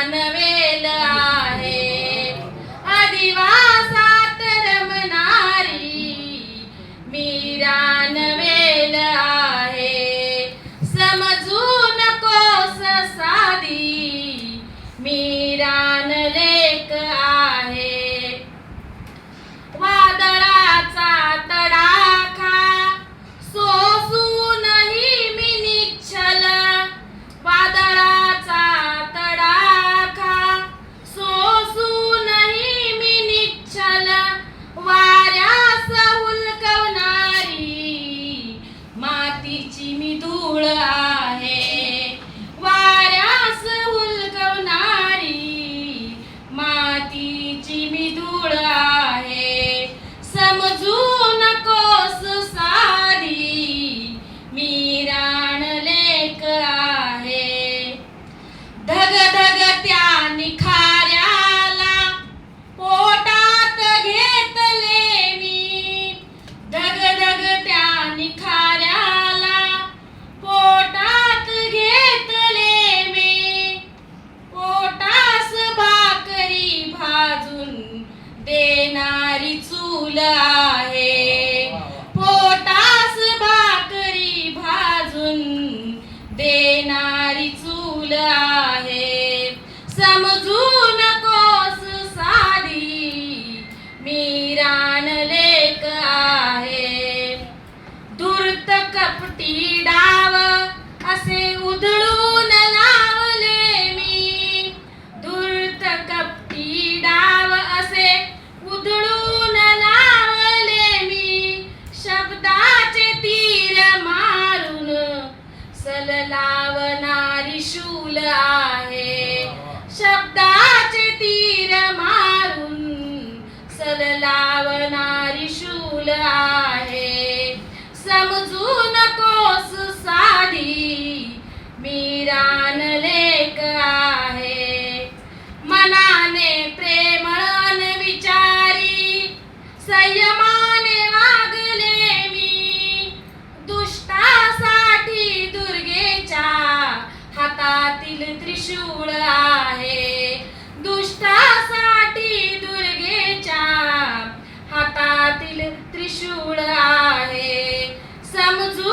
I Anna, Bunda. मजल लावणारी शूल आहे. शब्दाचे तीर मारून सल लावणारी शूल आहे. समजू नकोस साधी मी लेख आहे. मनाने प्रेमळन विचारी सय चूळ आहे. दुष्टासाठी दुर्गेच्या हातातील त्रिशूळ आहे. समजू